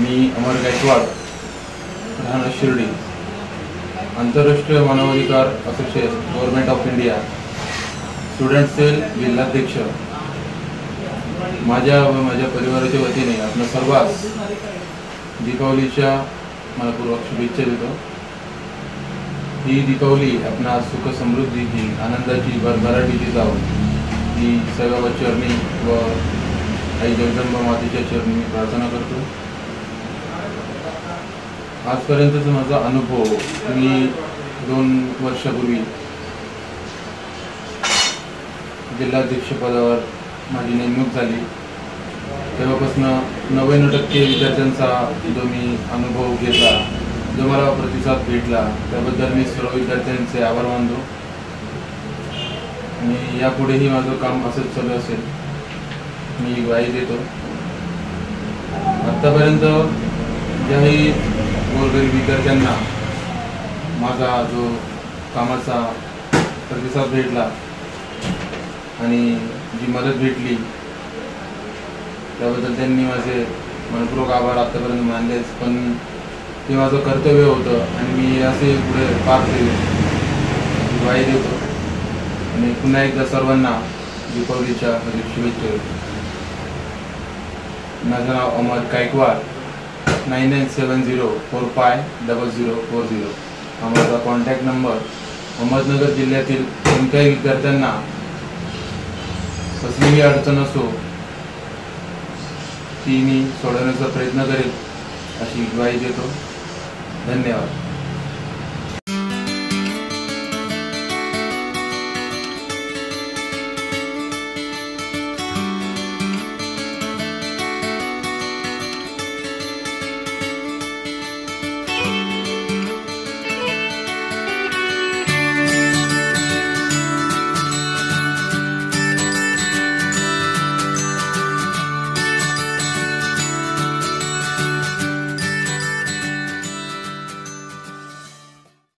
मी अमर गायकवाड राहणार शिर्डी आंतरराष्ट्रीय मानवाधिकार association government of India student cell जिल्हाध्यक्ष. माझ्या व माझ्या परिवाराच्या वतीने आपल्या सर्वांस दीपावलीच्या मला पूर्वक शुभेच्छा देतो. ही दीपावली आपणा सुख समृद्धीची आनंदाची भरभराटीची जाऊन ही सर्व चरणी व आई जगदंबा मातेच्या चरणी मी प्रार्थना करतो. आजपर्यंतचा माझा अनुभव मी दोन वर्षापूर्वी जिल्हाध्यक्षपदावर माझी नेमणूक झाली. तेव्हापासून नव्याण्णव टक्के विद्यार्थ्यांचा जो मी अनुभव घेतला जो मला प्रतिसाद भेटला त्याबद्दल मी सर्व विद्यार्थ्यांचे आभार मानतो. आणि यापुढेही माझं काम असंच चालू असेल मी ग्वाही देतो. आत्तापर्यंत ज्याही गोरगरीब विद्यार्थ्यांना. माझा जो कामाचा प्रतिसाद भेटला आणि जी मदत भेटली त्याबद्दल त्यांनी माझे मनपूर्वक आभार आत्तापर्यंत मानलेच पण ते माझं कर्तव्य होतं आणि मी असे पुढे पार केले. वाई देतो. आणि पुन्हा एकदा सर्वांना दीपावलीच्या हार्दिक शुभेच्छा देतो. माझं नाव Ahmed Gaikwad. Nine nine seven zero four five double zero four zero हा माझा कॉन्टॅक्ट नंबर अहमदनगर जिल्ह्यातील कोणत्याही विद्यार्थ्यांना कसलीही अडचण असो ती मी सोडवण्याचा प्रयत्न करेल अशी ग्वाही देतो धन्यवाद